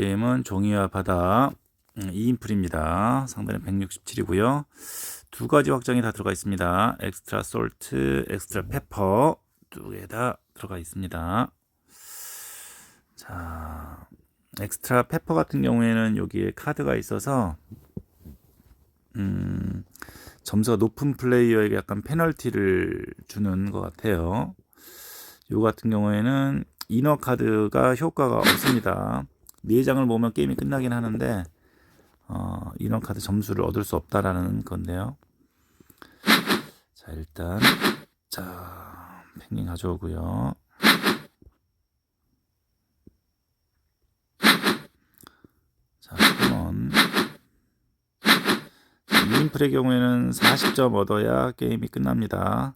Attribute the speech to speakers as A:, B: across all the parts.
A: 게임은 종이와 바다 2인풀입니다. 상단은 167이고요. 두 가지 확장이 다 들어가 있습니다. 엑스트라 솔트, 엑스트라 페퍼 두 개 다 들어가 있습니다. 자, 엑스트라 페퍼 같은 경우에는 여기에 카드가 있어서 음, 점수가 높은 플레이어에게 약간 페널티를 주는 것 같아요. 요 같은 경우에는 이너 카드가 효과가 없습니다. 네 장을 모으면 게임이 끝나긴 하는데 어, 이너 카드 점수를 얻을 수 없다라는 건데요. 자 일단 자 펭귄 가져오고요. 자 그러면 2인풀의 경우에는 40점 얻어야 게임이 끝납니다.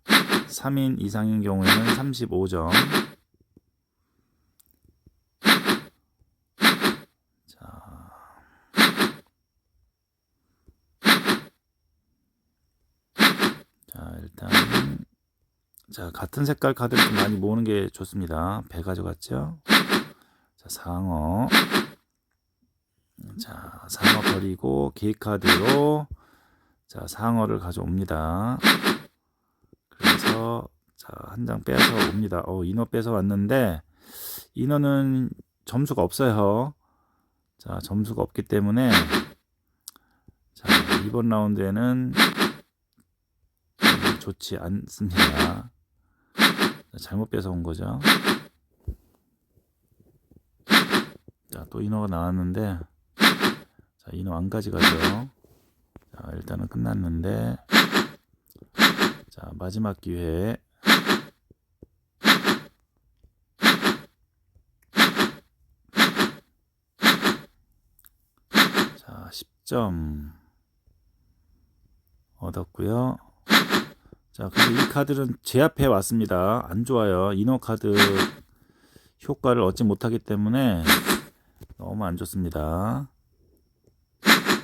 A: 3인 이상인 경우에는 35점. 자, 일단 자, 같은 색깔 카드를 좀 많이 모으는 게 좋습니다. 배 가져갔죠? 자, 상어. 자, 상어 버리고 계획 카드로 자, 상어를 가져옵니다. 그래서 자, 한 장 빼서 옵니다. 어, 인어 빼서 왔는데 인어는 점수가 없어요. 자, 점수가 없기 때문에 자, 이번 라운드에는 좋지 않습니다. 자, 잘못 빼서 온 거죠. 자, 또 인어가 나왔는데 자, 인어 안 가져가죠. 자, 일단은 끝났는데 자, 마지막 기회 자, 10점 얻었고요. 자, 근데 이 카드는 제 앞에 왔습니다. 안 좋아요. 인어 카드 효과를 얻지 못하기 때문에 너무 안 좋습니다.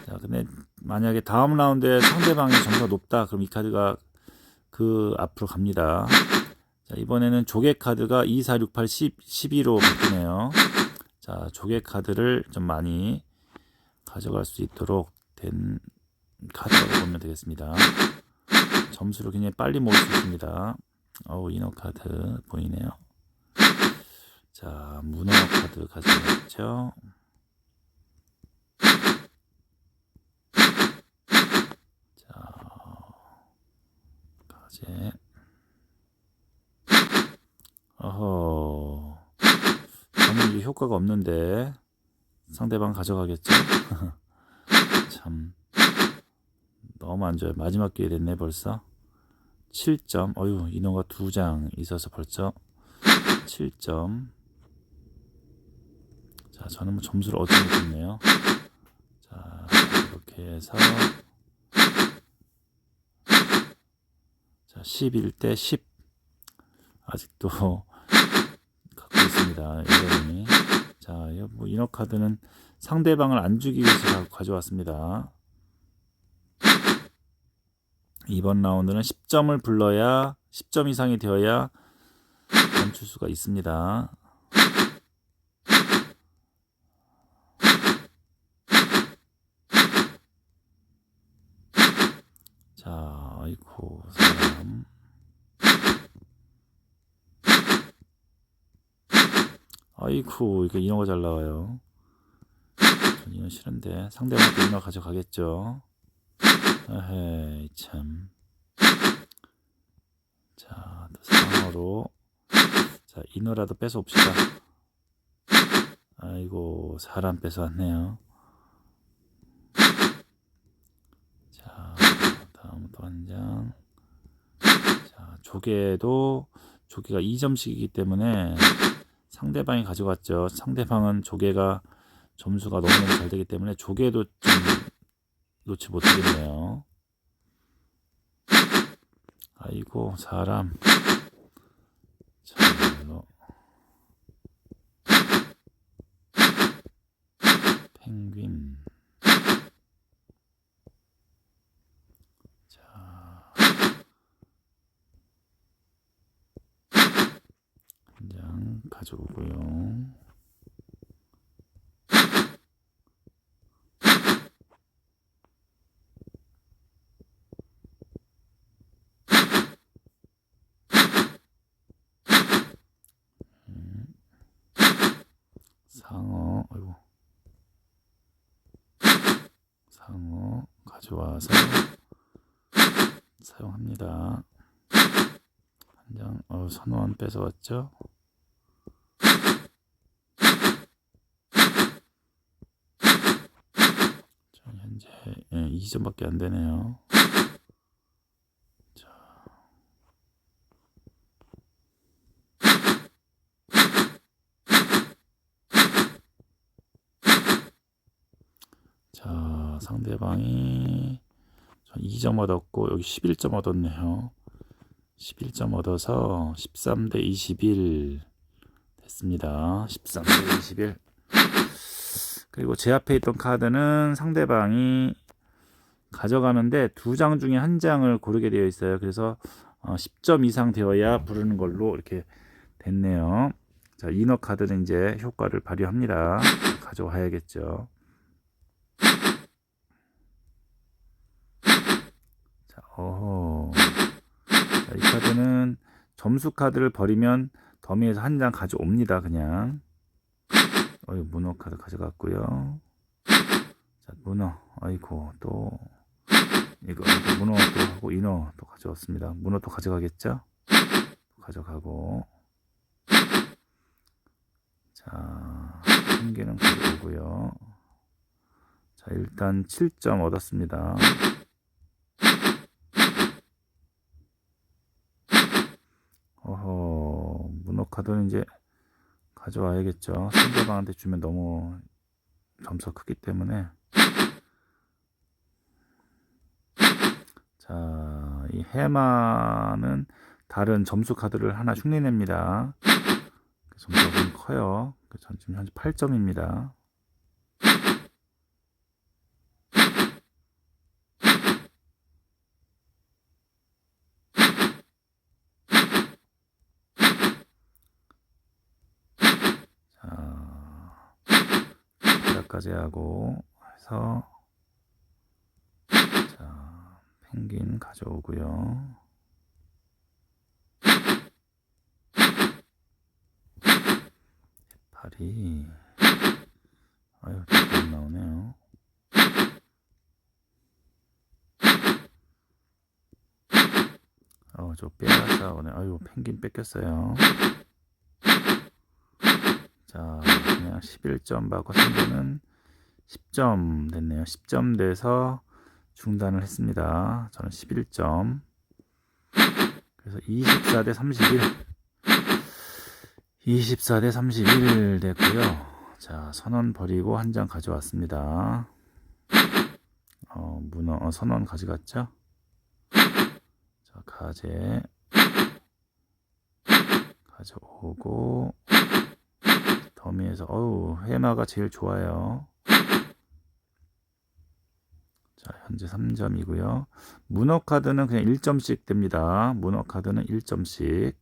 A: 자, 근데 만약에 다음 라운드에 상대방의 점수가 높다. 그럼 이 카드가 그 앞으로 갑니다. 자, 이번에는 조개 카드가 2, 4, 6, 8, 10, 12로 바뀌네요. 자, 조개 카드를 좀 많이 가져갈 수 있도록 된 카드라고 보면 되겠습니다. 점수를 굉장히 빨리 모을 수 있습니다. 어우, 이너 카드 보이네요. 자, 문어 카드 가져갔죠. 자, 가제. 어허. 저는 이게 효과가 없는데 상대방 가져가겠죠? 참 너무 안 좋아요. 마지막 기회 됐네 벌써. 7점. 어유 인어가 두 장 있어서 벌써 7점. 자, 저는 뭐 점수를 얻지 못했네요. 자, 이렇게 해서 자, 11대 10. 아직도 갖고 있습니다. 여전히. 자, 뭐 인어 카드는 상대방을 안 죽이기 위해서 가져왔습니다. 이번 라운드는 10점을 불러야 10점 이상이 되어야 멈출 수가 있습니다. 자, 아이고 사람. 아이고 이게 인어가 잘 나와요. 전 인어 싫은데 상대방도 인어 가져가겠죠. 에헤이 참. 자, 또 상어로 자 인어라도 뺏어 옵시다. 아이고 사람 뺏어 왔네요. 자, 다음 또 한 장. 자, 조개도 조개가 2점씩이기 때문에 상대방이 가져갔죠. 상대방은 조개가 점수가 너무 잘 되기 때문에 조개도 좀 놓지 못하겠네요. 아이고 사람. 참말로 펭귄. 자. 한 장 가져오고요. 상어, 아이고. 상어 가져와서 사용합니다. 한 장, 어, 선원 뺏어왔죠? 자, 현재 예, 2점밖에 안 되네요. 자. 자, 상대방이 전 2점 얻었고 여기 11점 얻었네요. 11점 얻어서 13 대 21 됐습니다. 13 대 21. 그리고 제 앞에 있던 카드는 상대방이 가져가는데 두 장 중에 한 장을 고르게 되어 있어요. 그래서 어, 10점 이상 되어야 부르는 걸로 이렇게 됐네요. 자, 이너 카드는 이제 효과를 발휘합니다. 가져와야겠죠. 자, 어허. 자, 이 카드는 점수 카드를 버리면 더미에서 한 장 가져옵니다. 그냥. 어이 문어 카드 가져갔고요. 자, 문어. 아이고 또 이거 문어 또 하고 인어 또 가져왔습니다. 문어 또 가져가겠죠? 또 가져가고. 자, 한 개는 가져오고요. 자, 일단 7점 얻었습니다. 어허, 카드는 이제 가져와야겠죠. 상대방한테 주면 너무 점수가 크기 때문에. 자, 이 해마는 다른 점수 카드를 하나 흉내냅니다. 점수가 좀 커요. 전 지금 현재 8점입니다. 자, 바닥까지 하고 해서 자, 펭귄 가져오고요. 발이 아유 안 나오네요. 어저 빼앗아 오네. 아유 펭귄 뺏겼어요. 자 11점 받고 상대는 10점 됐네요. 10점 돼서 중단을 했습니다. 저는 11점. 그래서 24 대 31. 24 대 31 됐고요. 자, 선원 버리고 한 장 가져왔습니다. 어, 문어, 어, 선원 가져갔죠? 자, 가재 가져오고 더미에서 어우, 해마가 제일 좋아요. 자, 현재 3점이고요. 문어 카드는 그냥 1점씩 됩니다. 문어 카드는 1점씩.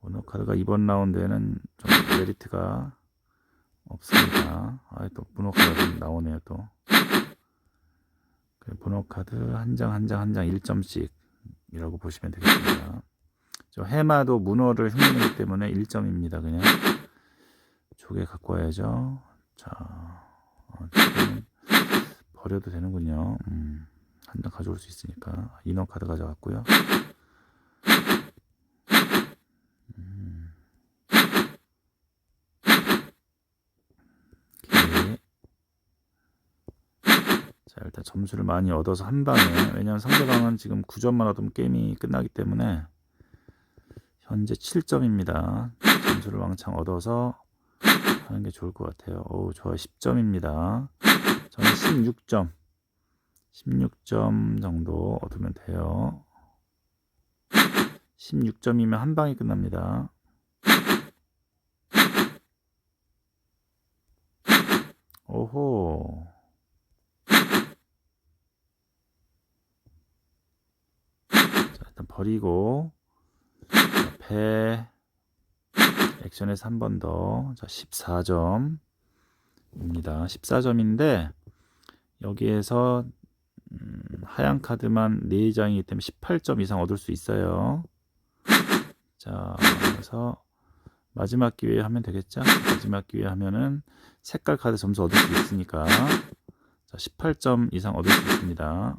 A: 문어 카드가 이번 라운드에는 좀 메리트가 없습니다. 아, 또 문어 카드가 나오네요, 또. 문어 카드 한 장, 한 장, 한 장 1점씩이라고 보시면 되겠습니다. 저 해마도 문어를 흉내내기 때문에 1점입니다, 그냥. 조개 갖고 와야죠. 자, 어, 버려도 되는군요. 음, 한 장 가져올 수 있으니까. 인어 카드 가져갔고요. 음. 자, 일단 점수를 많이 얻어서 한 방에, 왜냐면 상대방은 지금 9점만 얻으면 게임이 끝나기 때문에, 현재 7점입니다. 점수를 왕창 얻어서 하는 게 좋을 것 같아요. 오, 좋아. 10점입니다. 저는 16점. 16점 정도 얻으면 돼요. 16점이면 한 방에 끝납니다. 오호. 자, 일단 버리고 자, 배 액션에서 한 번 더. 자, 14점입니다. 14점인데 여기에서 음, 하얀 카드만 4장이기 때문에 18점 이상 얻을 수 있어요. 자, 그래서 마지막 기회에 하면 되겠죠? 마지막 기회에 하면은 색깔 카드 점수 얻을 수 있으니까 자, 18점 이상 얻을 수 있습니다.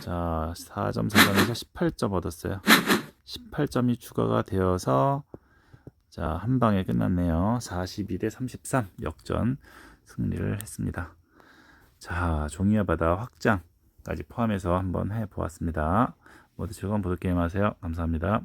A: 자, 4점 상관에서 18점 얻었어요. 18점이 추가가 되어서 자, 한 방에 끝났네요. 42대 33 역전 승리를 했습니다. 자, 종이와 바다 확장까지 포함해서 한번 해 보았습니다. 모두 즐거운 보드게임 하세요. 감사합니다.